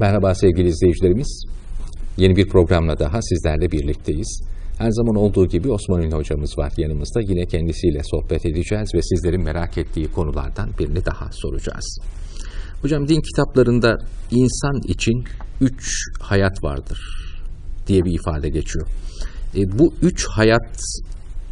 Merhaba sevgili izleyicilerimiz. Yeni bir programla daha sizlerle birlikteyiz. Her zaman olduğu gibi Osman Ünlü hocamız var yanımızda. Yine kendisiyle sohbet edeceğiz ve sizlerin merak ettiği konulardan birini daha soracağız. Hocam din kitaplarında insan için üç hayat vardır diye bir ifade geçiyor. E, bu üç hayat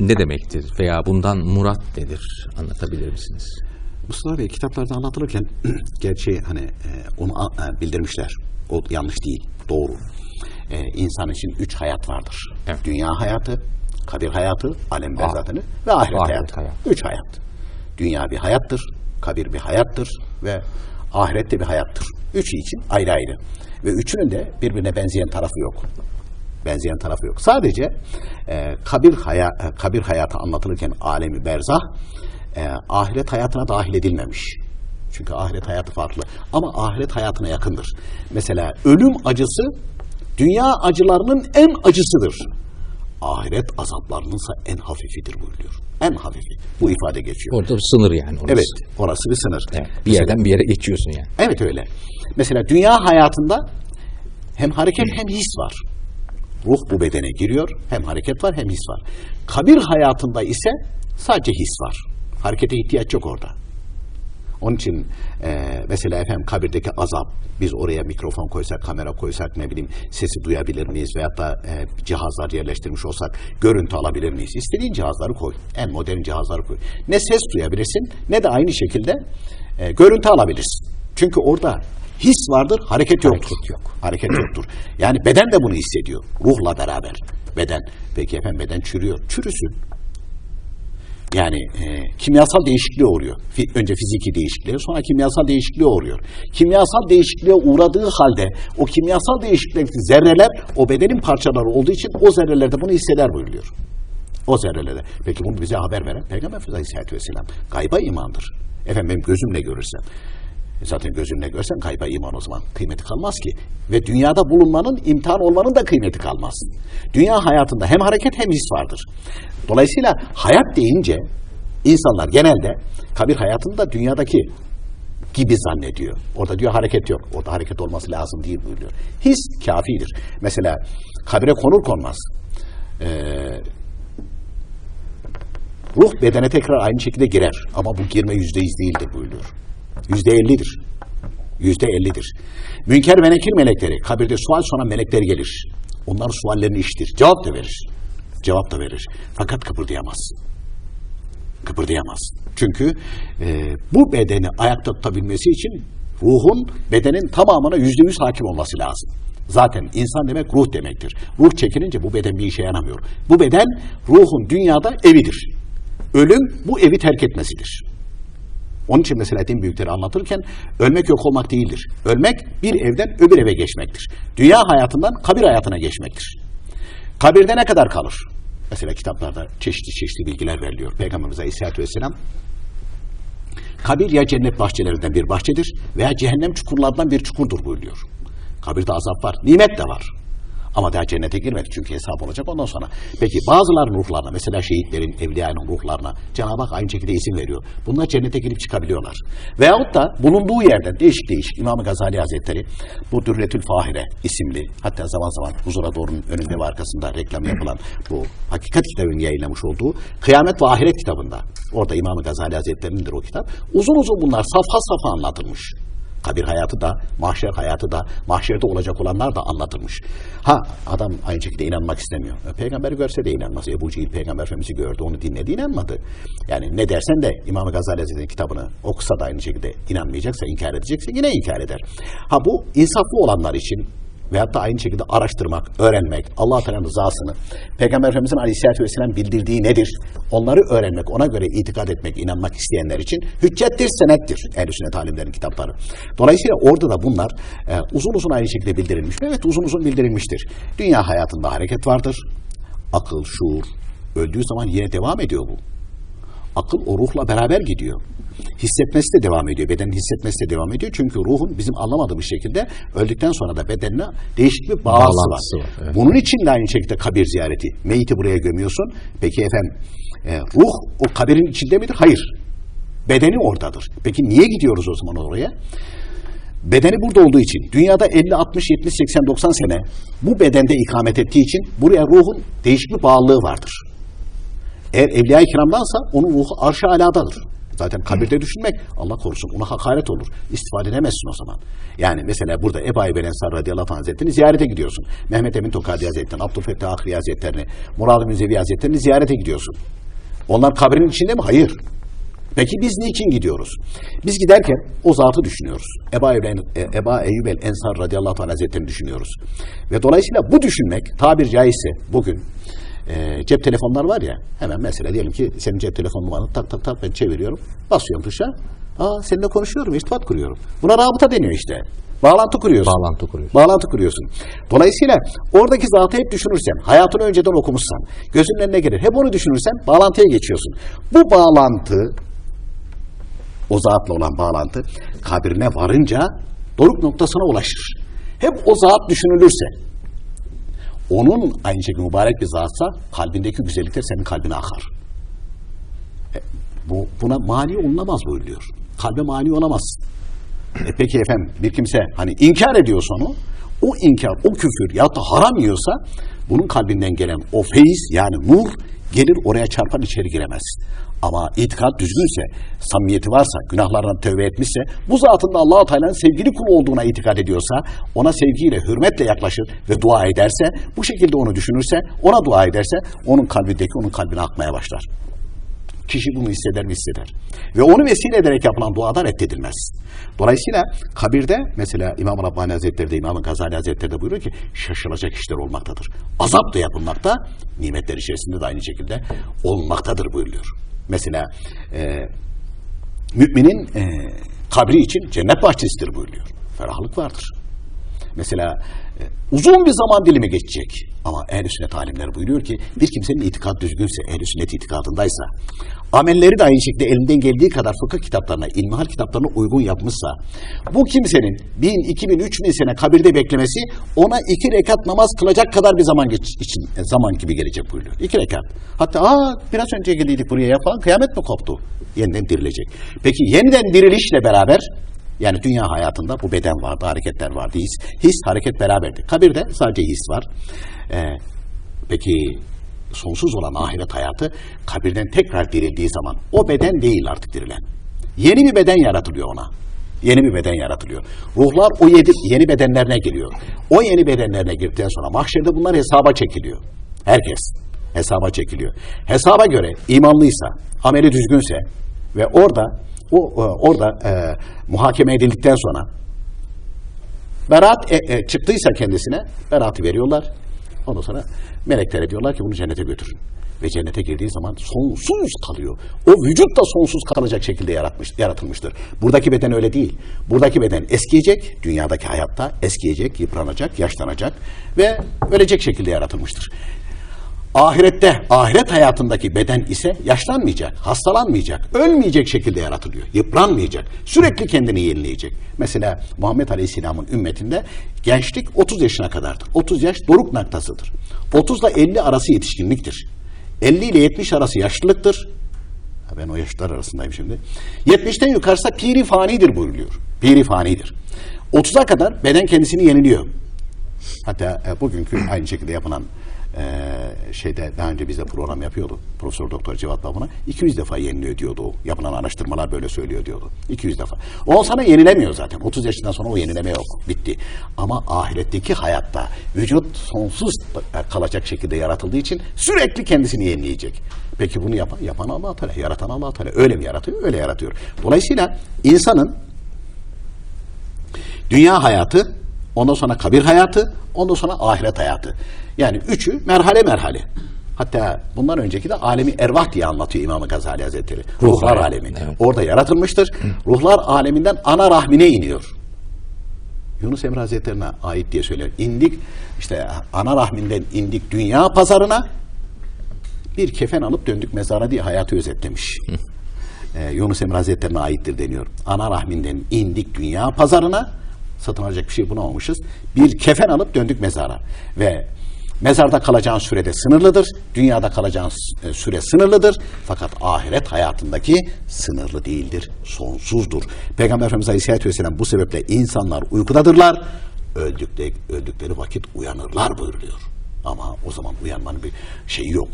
ne demektir veya bundan murat nedir? Anlatabilir misiniz? Mustafa Bey kitaplarda anlatılırken gerçi hani e, onu e, bildirmişler. O yanlış değil, doğru. E, insan için üç hayat vardır. Evet. Dünya hayatı, kabir hayatı, alem Ah. berzatını ve ahiret, Ahiret hayatı. hayatı. Üç hayat. Dünya bir hayattır, kabir bir hayattır ve ahirette bir hayattır. Üçü için ayrı ayrı. Ve üçünün de birbirine benzeyen tarafı yok. Benzeyen tarafı yok. Sadece e, kabir, haya, e, kabir hayatı anlatılırken alemi berzah e, ahiret hayatına dahil edilmemiş. Çünkü ahiret hayatı farklı. Ama ahiret hayatına yakındır. Mesela ölüm acısı dünya acılarının en acısıdır. Ahiret azaplarınınsa en hafifidir buyuruyor. En hafifi. Bu ifade geçiyor. Orada bir sınır yani orası. Evet, orası bir sınır. Evet, bir yerden bir yere geçiyorsun yani. Evet öyle. Mesela dünya hayatında hem hareket hem his var. Ruh bu bedene giriyor. Hem hareket var hem his var. Kabir hayatında ise sadece his var. Harekete ihtiyaç yok orada. Onun için e, mesela efendim kabirdeki azap biz oraya mikrofon koysak, kamera koysak ne bileyim sesi duyabilir miyiz veyahut da e, cihazlar yerleştirmiş olsak görüntü alabilir miyiz? İstediğin cihazları koy. En modern cihazları koy. Ne ses duyabilirsin ne de aynı şekilde e, görüntü alabilirsin. Çünkü orada his vardır, hareket yoktur. Hareket yok. Hareket yoktur. Yani beden de bunu hissediyor. Ruhla beraber. Beden. Peki efendim beden çürüyor. Çürüsün. Yani e, kimyasal değişikliğe uğruyor. Önce fiziki değişikliğe sonra kimyasal değişikliğe uğruyor. Kimyasal değişikliğe uğradığı halde o kimyasal değişiklikteki zerreler o bedenin parçaları olduğu için o zerreler de bunu hisseder buyuruyor. O zerrelerde. Peki bunu bize haber veren Peygamber Efendimiz Aleyhisselatü Vesselam. Gayba imandır. Efendim benim gözümle görürsem. Zaten gözümle görsen kayba iman o zaman kıymeti kalmaz ki. Ve dünyada bulunmanın, imtihan olmanın da kıymeti kalmaz. Dünya hayatında hem hareket hem his vardır. Dolayısıyla hayat deyince insanlar genelde kabir hayatında dünyadaki gibi zannediyor. Orada diyor hareket yok. Orada hareket olması lazım değil buyuruyor. His kafidir. Mesela kabire konur konmaz. Ee, ruh bedene tekrar aynı şekilde girer. Ama bu girme yüzde yüz değildir buyuruyor. Yüzde ellidir. Yüzde ellidir. Münker ve nekir melekleri, kabirde sual sonra melekler gelir. Onlar suallerini işitir. Cevap da verir. Cevap da verir. Fakat kıpırdayamaz. Kıpırdayamaz. Çünkü e, bu bedeni ayakta tutabilmesi için ruhun bedenin tamamına yüzde yüz hakim olması lazım. Zaten insan demek ruh demektir. Ruh çekilince bu beden bir işe yaramıyor. Bu beden ruhun dünyada evidir. Ölüm bu evi terk etmesidir. Onun için mesela din büyükleri anlatırken ölmek yok olmak değildir. Ölmek bir evden öbür eve geçmektir. Dünya hayatından kabir hayatına geçmektir. Kabirde ne kadar kalır? Mesela kitaplarda çeşitli çeşitli bilgiler veriliyor. Peygamberimiz Aleyhisselatü Vesselam kabir ya cennet bahçelerinden bir bahçedir veya cehennem çukurlarından bir çukurdur buyuruyor. Kabirde azap var, nimet de var. Ama daha cennete girmedi çünkü hesap olacak ondan sonra. Peki bazılarının ruhlarına mesela şehitlerin, evliyanın ruhlarına Cenab-ı Hak aynı şekilde izin veriyor. Bunlar cennete girip çıkabiliyorlar. Veyahut da bulunduğu yerden değişik değişik İmam Gazali Hazretleri bu Dürretül Fahire isimli hatta zaman zaman Huzura Doğru'nun önünde ve arkasında reklam yapılan bu hakikat kitabını yayınlamış olduğu Kıyamet ve Ahiret kitabında orada İmam Gazali Hazretleri'nindir o kitap. Uzun uzun bunlar safha safha anlatılmış. Kabir hayatı da, mahşer hayatı da, mahşerde olacak olanlar da anlatılmış. Ha adam aynı şekilde inanmak istemiyor. E, Peygamberi görse de inanmaz. Ebu Cehil Peygamber Efendimiz'i gördü, onu dinledi, inanmadı. Yani ne dersen de İmam Gazali Hazretleri'nin kitabını okusa da aynı şekilde inanmayacaksa, inkar edecekse yine inkar eder. Ha bu insaflı olanlar için veyahut da aynı şekilde araştırmak, öğrenmek, Allah Teala'nın rızasını, Peygamber Efendimiz'in Aleyhisselatü Vesselam bildirdiği nedir? Onları öğrenmek, ona göre itikad etmek, inanmak isteyenler için hüccettir, senettir ehl sünnet alimlerin kitapları. Dolayısıyla orada da bunlar e, uzun uzun aynı şekilde bildirilmiş. Evet uzun uzun bildirilmiştir. Dünya hayatında hareket vardır. Akıl, şuur öldüğü zaman yine devam ediyor bu. Akıl o ruhla beraber gidiyor. Hissetmesi de devam ediyor. Bedenin hissetmesi de devam ediyor. Çünkü ruhun bizim anlamadığımız şekilde öldükten sonra da bedenine değişik bir bağlantısı, Bağlantısı var. var, evet. Bunun için de aynı şekilde kabir ziyareti. Meyti buraya gömüyorsun. Peki efendim e, ruh o kabirin içinde midir? Hayır. Bedeni oradadır. Peki niye gidiyoruz o zaman oraya? bedeni burada olduğu için dünyada 50, 60, 70, 80, 90 sene bu bedende ikamet ettiği için buraya ruhun değişik bir bağlılığı vardır. Eğer evliya-i kiramdansa onun ruhu arş-ı aladadır. Zaten kabirde düşünmek Allah korusun ona hakaret olur. İstifade edemezsin o zaman. Yani mesela burada Ebu Ayyub Ensar radıyallahu anh hazretlerini ziyarete gidiyorsun. Mehmet Emin Tokadi hazretlerini, Abdülfettah Akri hazretlerini, Murad-ı Müzevi hazretlerini ziyarete gidiyorsun. Onlar kabrin içinde mi? Hayır. Peki biz niçin gidiyoruz? Biz giderken o zatı düşünüyoruz. Eba Eyyub el Ensar radıyallahu anh hazretlerini düşünüyoruz. Ve dolayısıyla bu düşünmek tabir caizse bugün e, cep telefonlar var ya hemen mesela diyelim ki senin cep telefon numaranı tak tak tak ben çeviriyorum. Basıyorum tuşa. Aa seninle konuşuyorum, irtibat kuruyorum. Buna rabıta deniyor işte. Bağlantı kuruyorsun. Bağlantı kuruyor. Bağlantı kuruyorsun. Dolayısıyla oradaki zatı hep düşünürsen, hayatını önceden okumuşsan, gözünün önüne gelir. Hep onu düşünürsen bağlantıya geçiyorsun. Bu bağlantı, o zatla olan bağlantı kabirine varınca doruk noktasına ulaşır. Hep o zat düşünülürse, onun aynı şekilde mübarek bir zatsa kalbindeki güzellikler senin kalbine akar. E, bu buna mani olunamaz buyuruyor. Kalbe mani olamaz. E peki efendim bir kimse hani inkar ediyorsa onu, o inkar, o küfür ya da haram yiyorsa bunun kalbinden gelen o feyiz yani nur gelir oraya çarpar içeri giremez. Ama itikat düzgünse, samimiyeti varsa, günahlardan tövbe etmişse, bu zatında allah Teala'nın sevgili kulu olduğuna itikat ediyorsa, ona sevgiyle, hürmetle yaklaşır ve dua ederse, bu şekilde onu düşünürse, ona dua ederse, onun kalbindeki onun kalbine akmaya başlar. Kişi bunu hisseder mi hisseder. Ve onu vesile ederek yapılan duada reddedilmez. Dolayısıyla kabirde mesela İmam Rabbani Hazretleri de İmam Gazali Hazretleri de buyuruyor ki şaşılacak işler olmaktadır. Azap da yapılmakta, nimetler içerisinde de aynı şekilde olmaktadır buyuruyor. Mesela e, müminin e, kabri için cennet bahçesidir buyuruyor. Ferahlık vardır. Mesela e, uzun bir zaman dilimi geçecek. Ama ehl-i sünnet alimler buyuruyor ki bir kimsenin itikad düzgünse, ehl-i sünnet itikadındaysa, amelleri de aynı şekilde elinden geldiği kadar fıkıh kitaplarına, ilmihal kitaplarına uygun yapmışsa, bu kimsenin bin, iki bin, üç bin sene kabirde beklemesi ona iki rekat namaz kılacak kadar bir zaman geç, için e, zaman gibi gelecek buyuruyor. İki rekat. Hatta aa biraz önce geliydik buraya ya falan kıyamet mi koptu? Yeniden dirilecek. Peki yeniden dirilişle beraber yani dünya hayatında bu beden vardı, hareketler vardı, his. His, hareket beraberdi. Kabirde sadece his var. Ee, peki sonsuz olan ahiret hayatı kabirden tekrar dirildiği zaman o beden değil artık dirilen. Yeni bir beden yaratılıyor ona. Yeni bir beden yaratılıyor. Ruhlar o yedi, yeni bedenlerine geliyor. O yeni bedenlerine girdikten sonra mahşerde bunlar hesaba çekiliyor. Herkes hesaba çekiliyor. Hesaba göre imanlıysa, ameli düzgünse ve orada o e, orada e, muhakeme edildikten sonra beraat e, e, çıktıysa kendisine beraatı veriyorlar. Ondan sonra meleklere diyorlar ki bunu cennete götürün. Ve cennete girdiği zaman sonsuz kalıyor. O vücut da sonsuz kalacak şekilde yaratmış, yaratılmıştır. Buradaki beden öyle değil. Buradaki beden eskiyecek, dünyadaki hayatta eskiyecek, yıpranacak, yaşlanacak ve ölecek şekilde yaratılmıştır. Ahirette, ahiret hayatındaki beden ise yaşlanmayacak, hastalanmayacak, ölmeyecek şekilde yaratılıyor. Yıpranmayacak, sürekli kendini yenileyecek. Mesela Muhammed Aleyhisselam'ın ümmetinde gençlik 30 yaşına kadardır. 30 yaş doruk noktasıdır. 30 ile 50 arası yetişkinliktir. 50 ile 70 arası yaşlılıktır. Ben o yaşlar arasındayım şimdi. 70'ten yukarısa piri fanidir buyuruyor. Piri fanidir. 30'a kadar beden kendisini yeniliyor. Hatta e, bugünkü aynı şekilde yapılan e, şeyde daha önce bize program yapıyordu. Profesör Doktor Cevat Babuna 200 defa yeniliyor diyordu. Yapılan araştırmalar böyle söylüyor diyordu. 200 defa. O sana yenilemiyor zaten. 30 yaşından sonra o yenileme yok. Bitti. Ama ahiretteki hayatta vücut sonsuz kalacak şekilde yaratıldığı için sürekli kendisini yenileyecek. Peki bunu yapan, yapan allah Teala, yaratan allah Teala. Öyle mi yaratıyor? Öyle yaratıyor. Dolayısıyla insanın dünya hayatı, ondan sonra kabir hayatı, ondan sonra ahiret hayatı. Yani üçü merhale merhale. Hatta bundan önceki de alemi ervah diye anlatıyor İmam Gazali Hazretleri. Ruhlar alemi, alemi. evet. Orada yaratılmıştır. Ruhlar aleminden ana rahmine iniyor. Yunus Emre Hazretlerine ait diye söyler. İndik işte ana rahminden indik dünya pazarına bir kefen alıp döndük mezara diye hayatı özetlemiş. Ee, Yunus Emre Hazretlerine aittir deniyor. Ana rahminden indik dünya pazarına satın alacak bir şey bulamamışız. Bir kefen alıp döndük mezara. Ve Mezarda kalacağın sürede sınırlıdır, dünyada kalacağın e, süre sınırlıdır. Fakat ahiret hayatındaki sınırlı değildir, sonsuzdur. Peygamber Efendimiz Aleyhisselatü Vesselam bu sebeple insanlar uykudadırlar, öldükleri, öldükleri vakit uyanırlar buyuruluyor. Ama o zaman uyanmanın bir şeyi yok.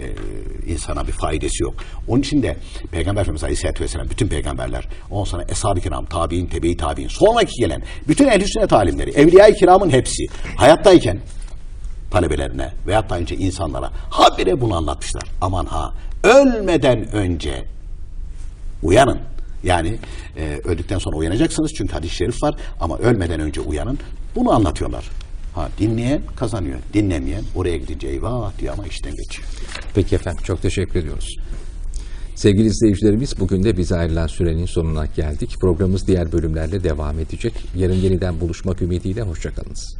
Ee, insana bir faydası yok. Onun için de Peygamber Efendimiz Aleyhisselatü Vesselam bütün peygamberler, ondan sonra Eshab-ı Kiram, tabi'in, tebe-i tabi'in, sonraki gelen bütün ehl-i sünnet alimleri, evliya-i kiramın hepsi hayattayken talebelerine veyahut da önce insanlara habire bunu anlatmışlar. Aman ha ölmeden önce uyanın. Yani e, öldükten sonra uyanacaksınız çünkü hadis-i şerif var ama ölmeden önce uyanın. Bunu anlatıyorlar. Ha dinleyen kazanıyor. Dinlemeyen oraya gidince eyvah diyor ama işten geçiyor. Peki efendim çok teşekkür ediyoruz. Sevgili izleyicilerimiz bugün de bize ayrılan sürenin sonuna geldik. Programımız diğer bölümlerle devam edecek. Yarın yeniden buluşmak ümidiyle hoşçakalınız.